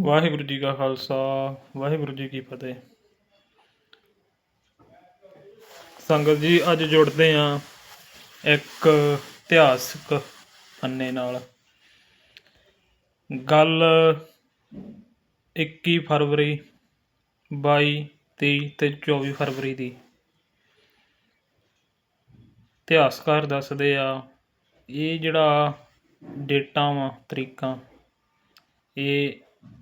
ਵਾਹਿਗੁਰੂ ਜੀ ਕਾ ਖਾਲਸਾ, ਵਾਹਿਗੁਰੂ ਜੀ ਕੀ ਫਤਿਹ। ਸੰਗਤ ਜੀ, ਅੱਜ ਜੁੜਦੇ ਆ ਇੱਕ ਇਤਿਹਾਸਕ ਪੰਨੇ ਨਾਲ। ਗੱਲ 21 ਫਰਵਰੀ 22 23 ਤੇ 24 ਫਰਵਰੀ ਦੀ। ਇਤਿਹਾਸਕਾਰ ਦੱਸਦੇ ਆ, ਇਹ ਜਿਹੜਾ ਡੇਟਾਂ ਵਾ, ਤਰੀਕਾਂ, ਇਹ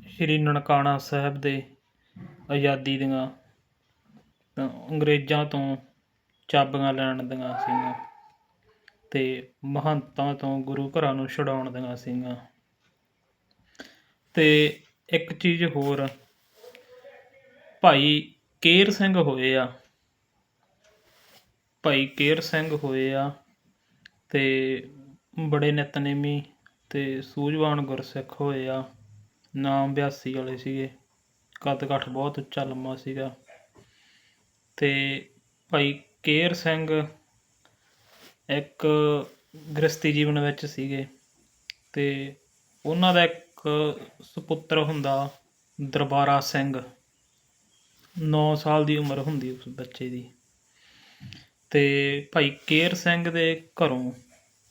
ਸ਼੍ਰੀ ਨਨਕਾਣਾ ਸਾਹਿਬ ਦੇ ਆਜ਼ਾਦੀ ਦੀਆਂ ਤਾਂ ਅੰਗਰੇਜ਼ਾਂ ਤੋਂ ਚਾਬੀਆਂ ਲੈਣ ਦੀਆਂ ਸੀਗੀਆਂ ਅਤੇ ਮਹੰਤਾਂ ਤੋਂ ਗੁਰੂ ਘਰਾਂ ਨੂੰ ਛੁਡਾਉਣ ਦੀਆਂ ਸੀਗੀਆਂ। ਅਤੇ ਇੱਕ ਚੀਜ਼ ਹੋਰ, ਭਾਈ ਕੇਰ ਸਿੰਘ ਹੋਏ ਆ। ਭਾਈ ਕੇਰ ਸਿੰਘ ਹੋਏ ਆ ਤੇ ਬੜੇ ਨਿਤਨੇਮੀ ਤੇ ਸੂਝਵਾਨ ਗੁਰਸਿੱਖ ਹੋਏ ਆ। ਨਾਮ 82 ਵਾਲੇ ਸੀਗੇ। ਕੱਦ ਕਾਠ ਬਹੁਤ ਉੱਚਾ ਲੰਮਾ ਸੀਗਾ। ਅਤੇ ਭਾਈ ਕੇਰ ਸਿੰਘ ਇੱਕ ਗ੍ਰਸਤੀ ਜੀਵਨ ਵਿੱਚ ਸੀਗੇ। ਅਤੇ ਉਹਨਾਂ ਦਾ ਇੱਕ ਸੁਪੁੱਤਰ ਹੁੰਦਾ ਦਰਬਾਰਾ ਸਿੰਘ। 9 ਸਾਲ ਦੀ ਉਮਰ ਹੁੰਦੀ ਉਸ ਬੱਚੇ ਦੀ। ਤੇ ਭਾਈ ਕੇਰ ਸਿੰਘ ਦੇ ਘਰੋਂ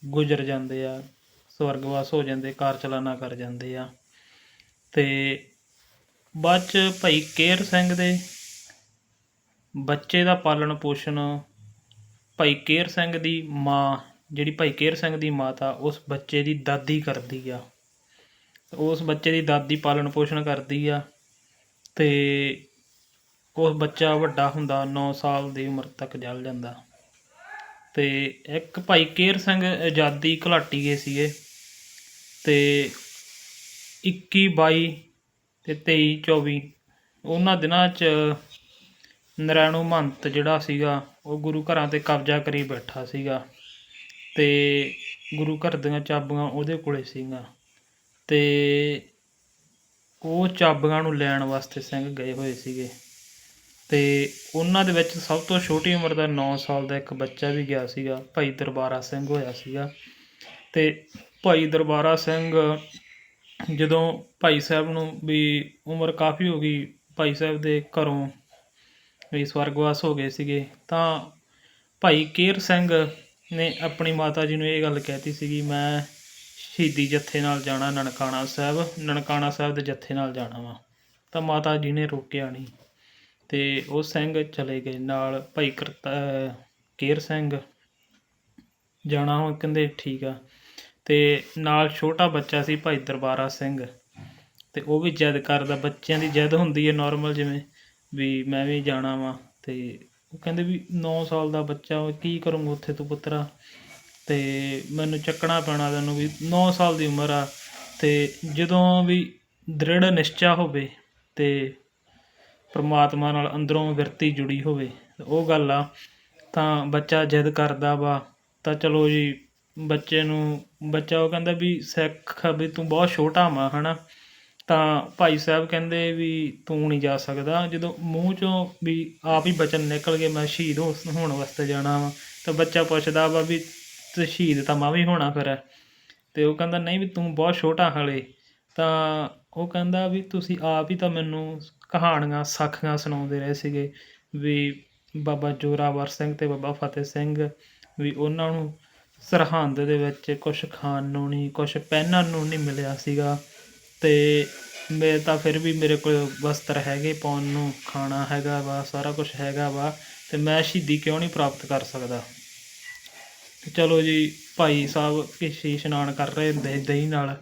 ਗੁਜ਼ਰ ਜਾਂਦੇ ਆ, ਸਵਰਗਵਾਸ ਹੋ ਜਾਂਦੇ ਕਾਰ ਚਲਾਨਾ ਕਰ ਜਾਂਦੇ ਆ। ਅਤੇ ਬਾਅਦ ਚ ਭਾਈ ਕੇਰ ਸਿੰਘ ਦੇ ਬੱਚੇ ਦਾ ਪਾਲਣ ਪੋਸ਼ਣ ਭਾਈ ਕੇਰ ਸਿੰਘ ਦੀ ਮਾਂ, ਜਿਹੜੀ ਭਾਈ ਕੇਰ ਸਿੰਘ ਦੀ ਮਾਤਾ, ਉਸ ਬੱਚੇ ਦੀ ਦਾਦੀ ਕਰਦੀ ਆ। ਉਸ ਬੱਚੇ ਦੀ ਦਾਦੀ ਪਾਲਣ ਪੋਸ਼ਣ ਕਰਦੀ ਆ ਤੇ ਉਸ ਬੱਚਾ ਵੱਡਾ ਹੁੰਦਾ 9 ਸਾਲ ਦੀ ਉਮਰ ਤੱਕ ਜਲ ਜਾਂਦਾ। ਤੇ ਇੱਕ ਭਾਈ ਕੇਰ ਸਿੰਘ ਆਜ਼ਾਦੀ ਘਲਾਟੀ ਗਏ ਸੀਗੇ ਤੇ 21 22 ਤੇ 23 24 ਉਹਨਾਂ ਦਿਨਾਂ 'ਚ ਨਰੈਣੂ ਮਹੰਤ ਜਿਹੜਾ ਸੀਗਾ, ਉਹ ਗੁਰੂ ਘਰਾਂ ਤੇ ਕਬਜ਼ਾ ਕਰੀ ਬੈਠਾ ਸੀਗਾ ਤੇ ਗੁਰੂ ਘਰ ਦੀਆਂ ਚਾਬੀਆਂ ਉਹਦੇ ਕੋਲੇ ਸੀਗੀਆਂ ਤੇ ਉਹ ਚਾਬੀਆਂ ਨੂੰ ਲੈਣ ਵਾਸਤੇ ਸਿੰਘ ਗਏ ਹੋਏ ਸੀਗੇ ਤੇ ਉਹਨਾਂ ਦੇ ਵਿੱਚ ਸਭ ਤੋਂ ਛੋਟੀ ਉਮਰ ਦਾ 9 ਸਾਲ ਦਾ ਇੱਕ ਬੱਚਾ ਵੀ ਗਿਆ ਸੀਗਾ, ਭਾਈ ਦਰਬਾਰਾ ਸਿੰਘ ਹੋਇਆ ਸੀਗਾ ਤੇ ਭਾਈ ਦਰਬਾਰਾ ਸਿੰਘ ਜਦੋਂ ਭਾਈ ਸਾਹਿਬ ਨੂੰ ਵੀ ਉਮਰ ਕਾਫੀ ਹੋ ਗਈ, ਭਾਈ ਸਾਹਿਬ ਦੇ ਘਰੋਂ ਵੀ ਸਵਰਗਵਾਸ ਹੋ ਗਏ ਸੀਗੇ, ਤਾਂ ਭਾਈ ਕੇਰ ਸਿੰਘ ਨੇ ਆਪਣੀ ਮਾਤਾ ਜੀ ਨੂੰ ਇਹ ਗੱਲ ਕਹਿਤੀ ਸੀਗੀ, ਮੈਂ ਸ਼ਹੀਦੀ ਜੱਥੇ ਨਾਲ ਜਾਣਾ, ਨਨਕਾਣਾ ਸਾਹਿਬ ਨਨਕਾਣਾ ਸਾਹਿਬ ਦੇ ਜੱਥੇ ਨਾਲ ਜਾਣਾ ਵਾ। ਤਾਂ ਮਾਤਾ ਜੀ ਨੇ ਰੋਕਿਆ ਨਹੀਂ ਤੇ ਉਹ ਸਿੰਘ ਚਲੇ ਗਏ ਨਾਲ। ਭਾਈ ਕਰਤਾ ਕੇਰ ਸਿੰਘ, ਜਾਣਾ ਹੁਣ ਕਹਿੰਦੇ, ਠੀਕ ਆ। ਅਤੇ ਨਾਲ ਛੋਟਾ ਬੱਚਾ ਸੀ ਭਾਈ ਦਰਬਾਰਾ ਸਿੰਘ। ਅਤੇ ਉਹ ਵੀ ਜਿੱਦ ਕਰਦਾ ਬੱਚਿਆਂ ਦੀ ਜਿੱਦ ਹੁੰਦੀ ਹੈ ਨੋਰਮਲ ਜਿਵੇਂ ਵੀ ਮੈਂ ਵੀ ਜਾਣਾ ਵਾਂ ਅਤੇ ਉਹ ਕਹਿੰਦੇ ਵੀ ਨੌ ਸਾਲ ਦਾ ਬੱਚਾ ਵਾ, ਕੀ ਕਰੂੰਗਾ ਉੱਥੇ ਤੂੰ ਪੁੱਤਰਾ? ਅਤੇ ਮੈਨੂੰ ਚੱਕਣਾ ਪੈਣਾ ਤੈਨੂੰ ਵੀ ਨੌ ਸਾਲ ਦੀ ਉਮਰ ਆ ਅਤੇ ਜਦੋਂ ਵੀ ਦ੍ਰਿੜ ਨਿਸ਼ਚਾ ਹੋਵੇ ਤੇ ਪਰਮਾਤਮਾ ਨਾਲ ਅੰਦਰੋਂ ਵਿਰਤੀ ਜੁੜੀ ਹੋਵੇ ਉਹ ਗੱਲ ਆ। ਤਾਂ ਬੱਚਾ ਜਿੱਦ ਕਰਦਾ ਵਾ ਤਾਂ ਚਲੋ ਜੀ ਬੱਚੇ ਨੂੰ, ਬੱਚਾ ਉਹ ਕਹਿੰਦਾ ਵੀ ਸਿੱਖ ਵੀ ਤੂੰ ਬਹੁਤ ਛੋਟਾ ਵਾ ਨਾ ਤਾਂ ਭਾਈ ਸਾਹਿਬ ਕਹਿੰਦੇ ਵੀ ਤੂੰ ਨਹੀਂ ਜਾ ਸਕਦਾ। ਜਦੋਂ ਮੂੰਹ ਚੋਂ ਵੀ ਆਪ ਹੀ ਬਚਨ ਨਿਕਲ ਗਏ, ਮੈਂ ਸ਼ਹੀਦ ਹੋ- ਹੋਣ ਵਾਸਤੇ ਜਾਣਾ ਵਾ। ਤਾਂ ਬੱਚਾ ਪੁੱਛਦਾ ਵਾ ਵੀ ਤੇ ਸ਼ਹੀਦ ਤਾਂ ਮੈਂ ਵੀ ਹੋਣਾ ਫਿਰ। ਤੇ ਉਹ ਕਹਿੰਦਾ, ਨਹੀਂ ਵੀ ਤੂੰ ਬਹੁਤ ਛੋਟਾ ਹਾਲੇ। ਤਾਂ ਉਹ ਕਹਿੰਦਾ ਵੀ ਤੁਸੀਂ ਆਪ ਹੀ ਤਾਂ ਮੈਨੂੰ ਕਹਾਣੀਆਂ, ਸਾਖੀਆਂ ਸੁਣਾਉਂਦੇ ਰਹੇ ਸੀਗੇ ਵੀ ਬਾਬਾ ਜੋਰਾਵਰ ਸਿੰਘ ਤੇ ਬਾਬਾ ਫਤਿਹ ਸਿੰਘ ਵੀ ਉਹਨਾਂ ਨੂੰ ਸਰਹੰਦ ਦੇ ਵਿੱਚ ਕੁਛ ਖਾਣ ਨੂੰ ਨਹੀਂ, ਕੁਛ ਪਹਿਨਣ ਨੂੰ ਨਹੀਂ ਮਿਲਿਆ ਸੀਗਾ। ਅਤੇ ਮੈਂ ਤਾਂ ਫਿਰ ਵੀ ਮੇਰੇ ਕੋਲ ਵਸਤਰ ਹੈਗੇ, ਪਾਉਣ ਨੂੰ ਖਾਣਾ ਹੈਗਾ ਵਾ, ਸਾਰਾ ਕੁਛ ਹੈਗਾ ਵਾ ਅਤੇ ਮੈਂ ਸ਼ਹੀਦੀ ਕਿਉਂ ਨਹੀਂ ਪ੍ਰਾਪਤ ਕਰ ਸਕਦਾ? ਚਲੋ ਜੀ, ਭਾਈ ਸਾਹਿਬ ਕਿਸ਼ੀ ਇਸ਼ਨਾਨ ਕਰ ਰਹੇ ਹੁੰਦੇ ਦਹੀਂ ਨਾਲ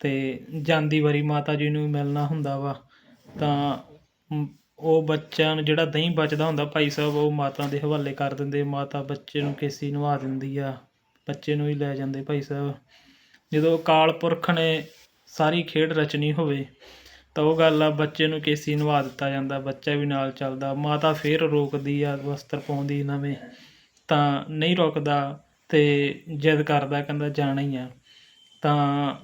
ਅਤੇ ਜਾਂਦੀ ਵਾਰੀ ਮਾਤਾ ਜੀ ਨੂੰ ਮਿਲਣਾ ਹੁੰਦਾ ਵਾ। ਤਾਂ ਉਹ ਬੱਚਿਆਂ ਨੂੰ ਜਿਹੜਾ ਦਹੀਂ ਬਚਦਾ ਹੁੰਦਾ ਭਾਈ ਸਾਹਿਬ, ਉਹ ਮਾਤਾ ਦੇ ਹਵਾਲੇ ਕਰ ਦਿੰਦੇ, ਮਾਤਾ ਬੱਚੇ ਨੂੰ ਕਿਸੀ ਨਵਾ ਦਿੰਦੀ ਆ। ਬੱਚੇ ਨੂੰ ਹੀ ਲੈ ਜਾਂਦੇ ਭਾਈ ਸਾਹਿਬ। ਜਦੋਂ ਅਕਾਲ ਪੁਰਖ ਨੇ ਸਾਰੀ ਖੇਡ ਰਚਨੀ ਹੋਵੇ, ਤਾਂ ਉਹ ਗੱਲ ਆ ਬੱਚੇ ਨੂੰ ਕੇਸੀ ਨਵਾ ਦਿੱਤਾ ਜਾਂਦਾ, ਬੱਚਾ ਵੀ ਨਾਲ ਚੱਲਦਾ, ਮਾਤਾ ਫੇਰ ਰੋਕਦੀ ਆ, ਵਸਤਰ ਪਾਉਂਦੀ ਨਵੇਂ, ਤਾਂ ਨਹੀਂ ਰੁਕਦਾ ਤੇ ਜਿੱਦ ਕਰਦਾ, ਕਹਿੰਦਾ ਜਾਣਾ ਹੀ ਆ। ਤਾਂ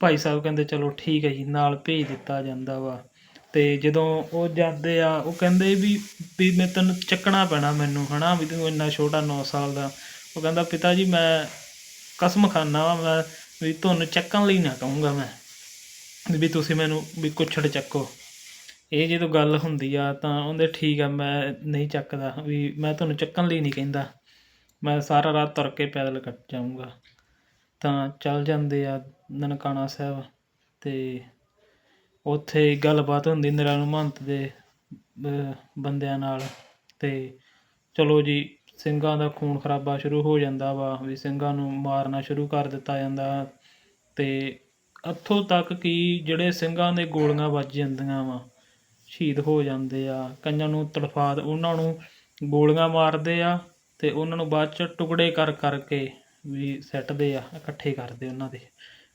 ਭਾਈ ਸਾਹਿਬ ਕਹਿੰਦੇ ਚਲੋ ਠੀਕ ਹੈ ਜੀ, ਨਾਲ ਭੇਜ ਦਿੱਤਾ ਜਾਂਦਾ ਵਾ। ਤੇ ਜਦੋਂ ਉਹ ਜਾਂਦੇ ਆ, ਉਹ ਕਹਿੰਦੇ ਵੀ ਵੀ ਮੈਂ ਤੈਨੂੰ ਚੱਕਣਾ ਪੈਣਾ ਮੈਨੂੰ, ਹਨਾ, ਵੀ ਤੂੰ ਇੰਨਾ ਛੋਟਾ 9 ਸਾਲ ਦਾ ਉਹ ਕਹਿੰਦਾ, ਪਿਤਾ ਜੀ, ਮੈਂ ਕਸਮ ਖਾਨਾ ਵਾ, ਮੈਂ ਵੀ ਤੁਹਾਨੂੰ ਚੱਕਣ ਲਈ ਨਾ ਕਹੂੰਗਾ ਮੈਂ, ਵੀ ਤੁਸੀਂ ਮੈਨੂੰ, ਵੀ ਕੁੱਛੜ ਚੱਕੋ। ਇਹ ਜਦੋਂ ਗੱਲ ਹੁੰਦੀ ਆ, ਤਾਂ ਉਹਦੇ ਠੀਕ ਆ, ਮੈਂ ਨਹੀਂ ਚੱਕਦਾ, ਵੀ ਮੈਂ ਤੁਹਾਨੂੰ ਚੱਕਣ ਲਈ ਨਹੀਂ ਕਹਿੰਦਾ। ਮੈਂ ਸਾਰਾ ਰਾਤ ਤੁਰ ਕੇ ਪੈਦਲ ਕੱਟ ਜਾਊਂਗਾ। ਤਾਂ ਚੱਲ ਜਾਂਦੇ ਆ ਨਨਕਾਣਾ ਸਾਹਿਬ ਤੇ ਉੱਥੇ ਗੱਲਬਾਤ ਹੁੰਦੀ ਨਿਰਾਲ ਮਹੰਤ ਦੇ ਬੰਦਿਆਂ ਨਾਲ ਤੇ ਚਲੋ ਜੀ ਸਿੰਘਾਂ ਦਾ ਖੂਨ ਖਰਾਬਾ ਸ਼ੁਰੂ ਹੋ ਜਾਂਦਾ ਵਾ, ਵੀ ਸਿੰਘਾਂ ਨੂੰ ਮਾਰਨਾ ਸ਼ੁਰੂ ਕਰ ਦਿੱਤਾ ਜਾਂਦਾ। ਅਤੇ ਇੱਥੋਂ ਤੱਕ ਕਿ ਜਿਹੜੇ ਸਿੰਘਾਂ ਦੇ ਗੋਲੀਆਂ ਵੱਜ ਜਾਂਦੀਆਂ ਵਾ, ਸ਼ਹੀਦ ਹੋ ਜਾਂਦੇ ਆ। ਕਈਆਂ ਨੂੰ ਤੜਫਾ ਉਹਨਾਂ ਨੂੰ ਗੋਲੀਆਂ ਮਾਰਦੇ ਆ ਅਤੇ ਉਹਨਾਂ ਨੂੰ ਬਾਅਦ ਚ ਟੁਕੜੇ ਕਰ ਕਰਕੇ ਵੀ ਸੱਟਦੇ ਆ, ਇਕੱਠੇ ਕਰਦੇ ਉਹਨਾਂ ਦੇ,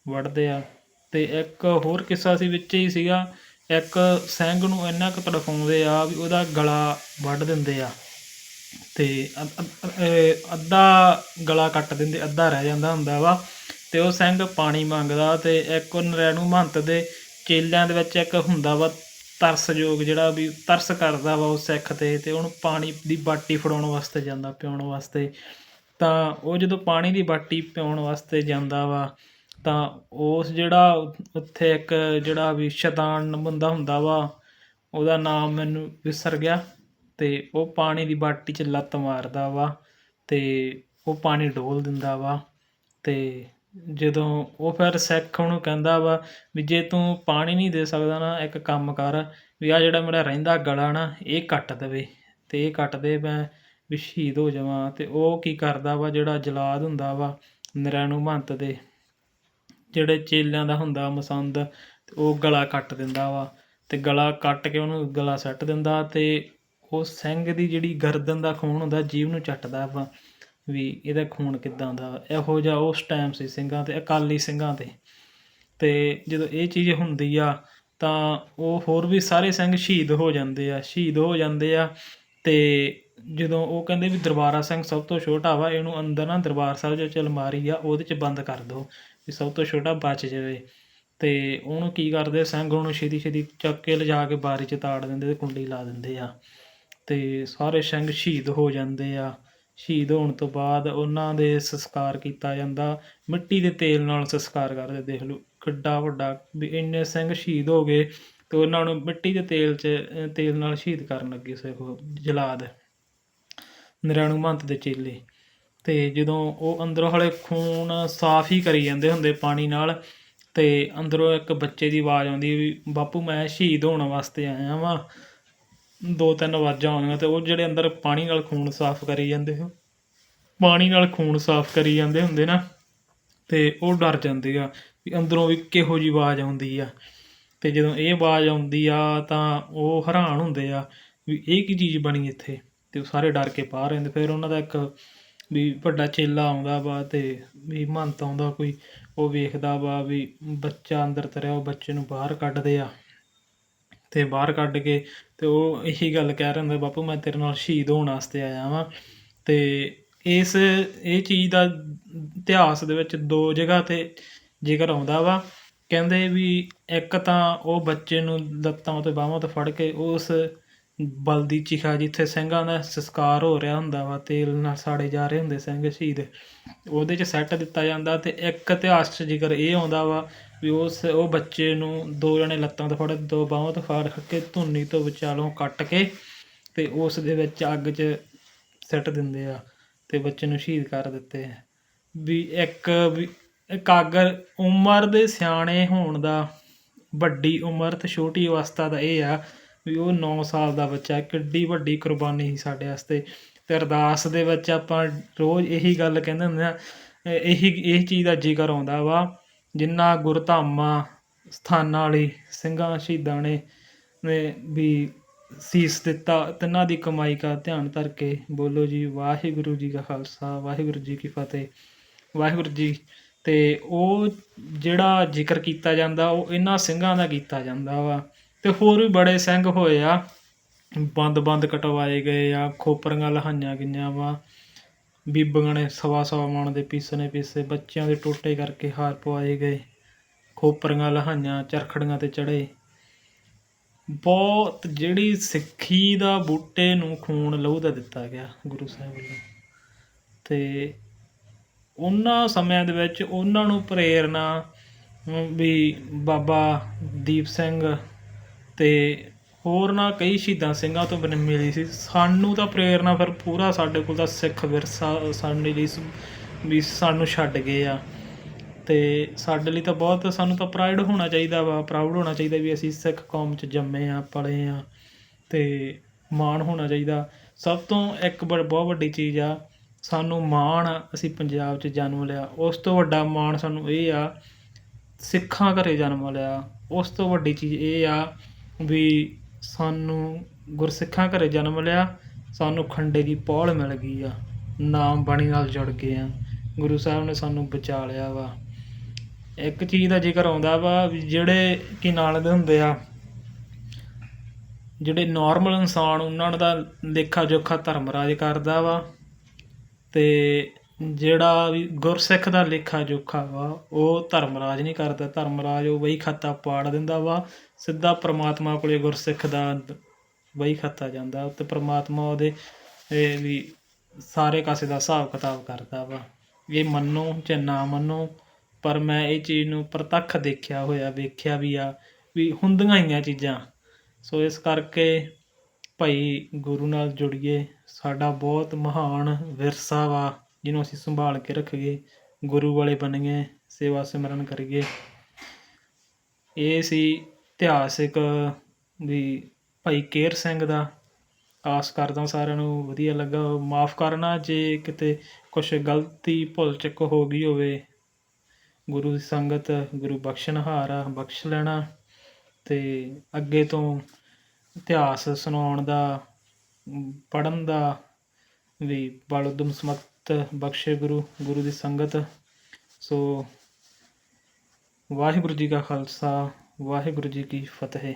ਵੱਢਦੇ ਆ। ਅਤੇ ਇੱਕ ਹੋਰ ਕਿੱਸਾ ਸੀ ਵਿੱਚ ਹੀ ਸੀਗਾ, ਇੱਕ ਸਿੰਘ ਨੂੰ ਇੰਨਾ ਕੁ ਤੜਫਾਉਂਦੇ ਆ ਵੀ ਉਹਦਾ ਗਲਾ ਵੱਢ ਦਿੰਦੇ ਆ। ਤੇ ਅੱਧਾ ਗਲਾ ਕੱਟ ਦਿੰਦੇ, ਅੱਧਾ ਰਹਿ ਜਾਂਦਾ ਹੁੰਦਾ ਵਾ, ਤੇ ਉਹ ਸਿੰਘ ਪਾਣੀ ਮੰਗਦਾ ਤੇ ਇੱਕ ਉਹ ਨਰੈਣੂ ਮਹੰਤ ਦੇ ਚੇਲਿਆਂ ਦੇ ਵਿੱਚ ਇੱਕ ਹੁੰਦਾ ਵਾ ਤਰਸਯੋਗ ਜਿਹੜਾ ਵੀ ਤਰਸ ਕਰਦਾ ਵਾ ਉਹ ਸਿੱਖ ਤੇ ਤੇ ਉਹਨੂੰ ਪਾਣੀ ਦੀ ਬਾਟੀ ਫੜਾਉਣ ਵਾਸਤੇ ਜਾਂਦਾ, ਪਿਉਣ ਵਾਸਤੇ। ਤਾਂ ਉਹ ਜਦੋਂ ਪਾਣੀ ਦੀ ਬਾਟੀ ਪਿਉਣ ਵਾਸਤੇ ਜਾਂਦਾ ਵਾ, ਤਾਂ ਉਸ ਜਿਹੜਾ ਉੱਥੇ ਇੱਕ ਜਿਹੜਾ ਵੀ ਸ਼ੈਤਾਨ ਬੰਦਾ ਹੁੰਦਾ ਵਾ, ਉਹਦਾ ਨਾਮ ਮੈਨੂੰ ਵਿਸਰ ਗਿਆ। ਤੇ ਉਹ ਪਾਣੀ ਦੀ ਬਾਟੀ 'ਚ ਲੱਤ ਮਾਰਦਾ ਵਾ ਅਤੇ ਉਹ ਪਾਣੀ ਡੋਲ੍ਹ ਦਿੰਦਾ ਵਾ ਅਤੇ ਜਦੋਂ ਉਹ ਫਿਰ ਸਿੱਖ ਉਹਨੂੰ ਕਹਿੰਦਾ ਵਾ ਵੀ ਜੇ ਤੂੰ ਪਾਣੀ ਨਹੀਂ ਦੇ ਸਕਦਾ ਨਾ, ਇੱਕ ਕੰਮ ਕਰ ਵੀ ਆਹ ਜਿਹੜਾ ਮੇਰਾ ਰਹਿੰਦਾ ਗਲਾ ਨਾ, ਇਹ ਕੱਟ ਦੇਵੇ ਅਤੇ ਇਹ ਕੱਟ ਦੇ ਮੈਂ ਵੀ ਸ਼ਹੀਦ ਹੋ ਜਾਵਾਂ। ਅਤੇ ਉਹ ਕੀ ਕਰਦਾ ਵਾ, ਜਿਹੜਾ ਜਲਾਦ ਹੁੰਦਾ ਵਾ, ਨਰੈਣੂ ਮਹੰਤ ਦੇ, ਜਿਹੜੇ ਚੇਲਿਆਂ ਦਾ ਹੁੰਦਾ ਮਸੰਦ ਉਹ ਗਲਾ ਕੱਟ ਦਿੰਦਾ ਵਾ ਅਤੇ ਗਲਾ ਕੱਟ ਕੇ ਉਹਨੂੰ ਗਲਾ ਸੱਟ ਦਿੰਦਾ ਅਤੇ ਉਹ ਸਿੰਘ ਦੀ ਜਿਹੜੀ ਗਰਦਨ ਦਾ ਖੂਨ ਹੁੰਦਾ, ਜੀਭ ਨੂੰ ਚੱਟਦਾ ਵਾ ਵੀ ਇਹਦਾ ਖੂਨ ਕਿੱਦਾਂ ਦਾ? ਇਹੋ ਜਿਹਾ ਉਸ ਟਾਈਮ ਸੀ ਸਿੰਘਾਂ ਤੇ, ਅਕਾਲੀ ਸਿੰਘਾਂ ਤੇ। ਤੇ ਜਦੋਂ ਇਹ ਚੀਜ਼ ਹੁੰਦੀ ਆ, ਤਾਂ ਉਹ ਹੋਰ ਵੀ ਸਾਰੇ ਸਿੰਘ ਸ਼ਹੀਦ ਹੋ ਜਾਂਦੇ ਆ, ਸ਼ਹੀਦ ਹੋ ਜਾਂਦੇ ਆ। ਤੇ ਜਦੋਂ ਉਹ ਕਹਿੰਦੇ ਵੀ ਦਰਬਾਰਾ ਸਿੰਘ ਸਭ ਤੋਂ ਛੋਟਾ ਵਾ, ਇਹਨੂੰ ਅੰਦਰ ਨਾ ਦਰਬਾਰ ਸਾਹਿਬ ਜੋ ਅਲਮਾਰੀ ਆ, ਉਹਦੇ 'ਚ ਬੰਦ ਕਰ ਦਿਓ ਵੀ ਸਭ ਤੋਂ ਛੋਟਾ ਬਚ ਜਾਵੇ। ਤੇ ਉਹਨੂੰ ਕੀ ਕਰਦੇ, ਸਿੰਘ ਉਹਨੂੰ ਛੇਤੀ ਛੇਤੀ ਚੱਕ ਕੇ ਲਿਜਾ ਕੇ ਬਾਰੀ 'ਚ ਤਾੜ ਦਿੰਦੇ ਤੇ ਕੁੰਡੀ ਲਾ ਦਿੰਦੇ ਆ। ਤੇ ਸਾਰੇ ਸਿੰਘ ਸ਼ਹੀਦ ਹੋ ਜਾਂਦੇ ਆ। ਸ਼ਹੀਦ ਹੋਣ ਤੋਂ ਬਾਅਦ ਉਹਨਾਂ ਦੇ ਸੰਸਕਾਰ ਕੀਤਾ ਜਾਂਦਾ। ਮਿੱਟੀ ਦੇ ਤੇਲ ਨਾਲ ਸੰਸਕਾਰ ਕਰਦੇ, ਦੇਖ ਲਓ, ਕਿੱਡਾ ਵੱਡਾ ਵੀ ਇੰਨੇ ਸਿੰਘ ਸ਼ਹੀਦ ਹੋ ਗਏ ਤੇ ਉਹਨਾਂ ਨੂੰ ਮਿੱਟੀ ਦੇ ਤੇਲ 'ਚ ਤੇਲ ਨਾਲ ਸ਼ਹੀਦ ਕਰਨ ਲੱਗੇ ਸੀ ਜਲਾਦ, ਨਰਾਣੂ ਮਹੰਤ ਦੇ ਚੇਲੇ। ਤੇ ਜਦੋਂ ਉਹ ਅੰਦਰੋਂ ਹਲੇ ਖੂਨ ਸਾਫ਼ ਹੀ ਕਰੀ ਜਾਂਦੇ ਹੁੰਦੇ ਪਾਣੀ ਨਾਲ, ਤੇ ਅੰਦਰੋਂ ਇੱਕ ਬੱਚੇ ਦੀ ਆਵਾਜ਼ ਆਉਂਦੀ ਵੀ, ਬਾਪੂ, ਮੈਂ ਸ਼ਹੀਦ ਹੋਣ ਵਾਸਤੇ ਆਇਆ ਵਾਂ। ਦੋ ਤਿੰਨ ਆਵਾਜ਼ਾਂ ਆਉਂਦੀਆਂ ਅਤੇ ਉਹ ਜਿਹੜੇ ਅੰਦਰ ਪਾਣੀ ਨਾਲ ਖੂਨ ਸਾਫ਼ ਕਰੀ ਜਾਂਦੇ ਹੋ ਪਾਣੀ ਨਾਲ ਖੂਨ ਸਾਫ਼ ਕਰੀ ਜਾਂਦੇ ਹੁੰਦੇ ਨਾ ਅਤੇ ਉਹ ਡਰ ਜਾਂਦੇ ਆ ਵੀ ਅੰਦਰੋਂ ਵੀ ਕਿਹੋ ਜਿਹੀ ਆਵਾਜ਼ ਆਉਂਦੀ ਆ। ਅਤੇ ਜਦੋਂ ਇਹ ਆਵਾਜ਼ ਆਉਂਦੀ ਆ ਤਾਂ ਉਹ ਹੈਰਾਨ ਹੁੰਦੇ ਆ ਵੀ ਇਹ ਕੀ ਚੀਜ਼ ਬਣੀ ਇੱਥੇ? ਅਤੇ ਉਹ ਸਾਰੇ ਡਰ ਕੇ ਬਾਹਰ ਰਹਿੰਦੇ, ਫਿਰ ਉਹਨਾਂ ਦਾ ਇੱਕ ਵੀ ਵੱਡਾ ਚੇਲਾ ਆਉਂਦਾ ਵਾ ਅਤੇ ਵੀ ਮਹੰਤ ਆਉਂਦਾ ਕੋਈ, ਉਹ ਵੇਖਦਾ ਵਾ ਵੀ ਬੱਚਾ ਅੰਦਰ ਤਰਿਆ, ਉਹ ਬੱਚੇ ਨੂੰ ਬਾਹਰ ਕੱਢਦੇ ਆ। ਤੇ ਬਾਹਰ ਕੱਢ ਕੇ ਅਤੇ ਉਹ ਇਹੀ ਗੱਲ ਕਹਿ ਰਿਹਾ ਹੁੰਦਾ, ਬਾਪੂ, ਮੈਂ ਤੇਰੇ ਨਾਲ ਸ਼ਹੀਦ ਹੋਣ ਵਾਸਤੇ ਆਇਆ ਵਾਂ। ਅਤੇ ਇਸ, ਇਹ ਚੀਜ਼ ਦਾ ਇਤਿਹਾਸ ਦੇ ਵਿੱਚ ਦੋ ਜਗ੍ਹਾ ਤੇ ਜ਼ਿਕਰ ਆਉਂਦਾ ਵਾ। ਕਹਿੰਦੇ ਵੀ ਇੱਕ ਤਾਂ ਉਹ ਬੱਚੇ ਨੂੰ ਲੱਤਾਂ ਤੋਂ ਬਾਹਾਂ ਤੋਂ ਫੜ ਕੇ ਉਸ ਬਲਦੀ ਚਿਖਾ ਜਿੱਥੇ ਸਿੰਘਾਂ ਦਾ ਸੰਸਕਾਰ ਹੋ ਰਿਹਾ ਹੁੰਦਾ ਵਾ, ਤੇਲ ਨਾਲ ਸਾੜੇ ਜਾ ਰਹੇ ਹੁੰਦੇ ਸਿੰਘ ਸ਼ਹੀਦ। ਉਹਦੇ 'ਚ ਸੈੱਟ ਦਿੱਤਾ ਜਾਂਦਾ ਅਤੇ ਇੱਕ ਇਤਿਹਾਸ 'ਚ ਜ਼ਿਕਰ ਇਹ ਆਉਂਦਾ ਵਾ ਵੀ ਉਸ, ਉਹ ਬੱਚੇ ਨੂੰ ਦੋ ਜਣੇ ਲੱਤਾਂ ਤੋਂ ਫੜ, ਦੋ ਬਾਹਾਂ ਤੋਂ ਫੜ ਕੇ ਧੁੰਨੀ ਤੋਂ ਵਿਚਾਲੋਂ ਕੱਟ ਕੇ ਅਤੇ ਉਸ ਦੇ ਵਿੱਚ ਅੱਗ 'ਚ ਸਿੱਟ ਦਿੰਦੇ ਆ ਅਤੇ ਬੱਚੇ ਨੂੰ ਸ਼ਹੀਦ ਕਰ ਦਿੱਤੇ ਆ। ਵੀ ਇੱਕ, ਵੀ ਇਕਾਗਰ ਉਮਰ ਦੇ ਸਿਆਣੇ ਹੋਣ ਦਾ, ਵੱਡੀ ਉਮਰ ਤੇ ਛੋਟੀ ਅਵਸਥਾ ਦਾ ਇਹ ਆ ਵੀ ਉਹ ਨੌ ਸਾਲ ਦਾ ਬੱਚਾ ਕਿੱਡੀ ਵੱਡੀ ਕੁਰਬਾਨੀ ਸੀ ਸਾਡੇ ਵਾਸਤੇ। ਅਤੇ ਅਰਦਾਸ ਦੇ ਵਿੱਚ ਆਪਾਂ ਰੋਜ਼ ਇਹੀ ਗੱਲ ਕਹਿੰਦੇ ਹੁੰਦੇ ਹਾਂ, ਇਹੀ ਇਹ ਚੀਜ਼ ਦਾ ਜ਼ਿਕਰ ਆਉਂਦਾ ਵਾ, ਜਿੰਨਾ ਗੁਰਧਾਮਾਂ ਸਥਾਨਾਂ ਵਾਲੀ ਸਿੰਘਾਂ, ਸ਼ਹੀਦਾਂ ਨੇ ਨੇ ਵੀ ਸੀਸ ਦਿੱਤਾ, ਤਿੰਨਾਂ ਦੀ ਕਮਾਈ ਦਾ ਧਿਆਨ ਧਰ ਕੇ ਬੋਲੋ ਜੀ, ਵਾਹਿਗੁਰੂ ਜੀ ਕਾ ਖਾਲਸਾ, ਵਾਹਿਗੁਰੂ ਜੀ ਕੀ ਫਤਿਹ। ਵਾਹਿਗੁਰੂ ਜੀ, ਤੇ ਉਹ ਜਿਹੜਾ ਜ਼ਿਕਰ ਕੀਤਾ ਜਾਂਦਾ, ਉਹ ਇਹਨਾਂ ਸਿੰਘਾਂ ਦਾ ਕੀਤਾ ਜਾਂਦਾ ਵਾ। ਅਤੇ ਹੋਰ ਵੀ ਬੜੇ ਸਿੰਘ ਹੋਏ ਆ। ਬੰਦ ਬੰਦ ਕਟਵਾਏ ਗਏ ਆ, ਖੋਪਰੀਆਂ ਲਹਾਈਆਂ ਗਈਆਂ ਵਾ। ਬੀਬੀਆਂ ਨੇ ਸਵਾ ਸਵਾ ਮਣ ਦੇ ਪੀਸਣੇ ਪੀਸੇ ਬੱਚਿਆਂ ਦੇ ਟੋਟੇ ਕਰਕੇ ਹਾਰ ਪਵਾਏ ਗਏ। ਖੋਪਰੀਆਂ ਲਹਾਈਆਂ, ਚਰਖੜੀਆਂ ਤੇ ਚੜ੍ਹੇ ਬਹੁਤ ਜਿਹੜੀ ਸਿੱਖੀ ਦਾ ਬੂਟੇ ਨੂੰ ਖੂਨ ਲਹੂ ਦਾ ਦਿੱਤਾ ਗਿਆ ਗੁਰੂ ਸਾਹਿਬ ਵੱਲੋਂ। ਤੇ ਉਹਨਾਂ ਸਮਿਆਂ ਦੇ ਵਿੱਚ ਉਹਨਾਂ ਨੂੰ ਪ੍ਰੇਰਨਾ ਵੀ ਬਾਬਾ ਦੀਪ ਸਿੰਘ ਅਤੇ ਹੋਰ ਨਾ ਕਈ ਸ਼ਹੀਦਾਂ ਸਿੰਘਾਂ ਤੋਂ ਮੈਨੂੰ ਮਿਲੀ ਸੀ। ਸਾਨੂੰ ਤਾਂ ਪ੍ਰੇਰਨਾ ਫਿਰ ਪੂਰਾ ਸਾਡੇ ਕੋਲ ਤਾਂ ਸਿੱਖ ਵਿਰਸਾ ਸਾਡੇ ਲਈ ਸ- ਵੀ ਸਾਨੂੰ ਛੱਡ ਗਏ ਆ। ਅਤੇ ਸਾਡੇ ਲਈ ਤਾਂ ਬਹੁਤ ਸਾਨੂੰ ਤਾਂ ਪ੍ਰਾਈਡ ਹੋਣਾ ਚਾਹੀਦਾ ਵਾ ਪ੍ਰਾਊਡ ਹੋਣਾ ਚਾਹੀਦਾ ਵੀ ਅਸੀਂ ਸਿੱਖ ਕੌਮ 'ਚ ਜੰਮੇ ਆ, ਪਲੇ ਆ ਅਤੇ ਮਾਣ ਹੋਣਾ ਚਾਹੀਦਾ। ਸਭ ਤੋਂ ਇੱਕ ਬੜ ਬਹੁਤ ਵੱਡੀ ਚੀਜ਼ ਆ, ਸਾਨੂੰ ਮਾਣ ਅਸੀਂ ਪੰਜਾਬ 'ਚ ਜਨਮ ਲਿਆ। ਉਸ ਤੋਂ ਵੱਡਾ ਮਾਣ ਸਾਨੂੰ ਇਹ ਆ, ਸਿੱਖਾਂ ਘਰੇ ਜਨਮ ਲਿਆ। ਉਸ ਤੋਂ ਵੱਡੀ ਚੀਜ਼ ਇਹ ਆ ਵੀ ਸਾਨੂੰ ਗੁਰਸਿੱਖਾਂ ਘਰ ਜਨਮ ਲਿਆ, ਸਾਨੂੰ ਖੰਡੇ ਦੀ ਪੌਲ ਮਿਲ ਗਈ ਆ, ਨਾਮ ਬਾਣੀ ਨਾਲ ਜੁੜ ਗਏ ਆ, ਗੁਰੂ ਸਾਹਿਬ ਨੇ ਸਾਨੂੰ ਬਚਾ ਲਿਆ ਵਾ। ਇੱਕ ਚੀਜ਼ ਦਾ ਜ਼ਿਕਰ ਆਉਂਦਾ ਵਾ ਵੀ ਜਿਹੜੇ ਕੀ ਨਾਲ ਦੇ ਹੁੰਦੇ ਆ, ਜਿਹੜੇ ਨਾਰਮਲ ਇਨਸਾਨ ਉਹਨਾਂ ਦਾ ਲੇਖਾ ਜੋਖਾ ਧਰਮ ਰਾਜ ਕਰਦਾ ਵਾ ਤੇ ਜਿਹੜਾ ਵੀ ਗੁਰਸਿੱਖ ਦਾ ਲੇਖਾ ਜੋਖਾ ਵਾ, ਉਹ ਧਰਮ ਰਾਜ ਨਹੀਂ ਕਰਦਾ, ਧਰਮ ਰਾਜ ਉਹ ਵਹੀ ਖਾਤਾ ਪਾੜ ਦਿੰਦਾ ਵਾ ਸਿੱਧਾ ਪਰਮਾਤਮਾ ਕੋਲੇ ਗੁਰਸਿੱਖ ਦਾ ਵਹੀ ਖਾਤਾ ਜਾਂਦਾ, ਤੇ ਪਰਮਾਤਮਾ ਉਹਦੇ ਵੀ ਸਾਰੇ ਕਾਸੇ ਦਾ ਹਿਸਾਬ ਕਿਤਾਬ ਕਰਦਾ ਵਾ ਇਹ ਮੰਨੋ ਜਾਂ ਨਾ ਮੰਨੋ, ਪਰ ਮੈਂ ਇਹ ਚੀਜ਼ ਨੂੰ ਪ੍ਰਤੱਖ ਦੇਖਿਆ ਹੋਇਆ, ਵੇਖਿਆ ਵੀ ਆ, ਵੀ ਹੁੰਦੀਆਂ ਹੀ ਆ ਚੀਜ਼ਾਂ। ਸੋ ਇਸ ਕਰਕੇ ਭਾਈ ਗੁਰੂ ਨਾਲ ਜੁੜੀਏ, ਸਾਡਾ ਬਹੁਤ ਮਹਾਨ ਵਿਰਸਾ ਵਾ, ਜਿਹਨੂੰ ਅਸੀਂ ਸੰਭਾਲ ਕੇ ਰੱਖੀਏ, ਗੁਰੂ ਵਾਲੇ ਬਣੀਏ, ਸੇਵਾ ਸਿਮਰਨ ਕਰੀਏ। ਇਹ ਸੀ ਇਤਿਹਾਸਿਕ ਵੀ ਭਾਈ ਕੇਰ ਸਿੰਘ ਦਾ ਆਸ ਕਰਦਾ ਸਾਰਿਆਂ ਨੂੰ ਵਧੀਆ ਲੱਗਾ। ਮਾਫ ਕਰਨਾ ਜੇ ਕਿਤੇ ਕੁਛ ਗਲਤੀ ਭੁੱਲ ਚੁੱਕ ਹੋ ਗਈ ਹੋਵੇ। ਗੁਰੂ ਦੀ ਸੰਗਤ, ਗੁਰੂ ਬਖਸ਼ਣਹਾਰ ਆ ਬਖਸ਼ ਲੈਣਾ ਅਤੇ ਅੱਗੇ ਤੋਂ ਇਤਿਹਾਸ ਸੁਣਾਉਣ ਦਾ ਪੜਨ ਦਾ ਵੀ ਬਲ ਉਦਮ ਸਮਤ ਬਖਸ਼ੇ ਗੁਰੂ ਗੁਰੂ ਦੀ ਸੰਗਤ। ਸੋ ਵਾਹਿਗੁਰੂ ਜੀ ਕਾ ਖਾਲਸਾ ਵਾਹਿਗੁਰੂ ਜੀ ਕੀ ਫਤਿਹ।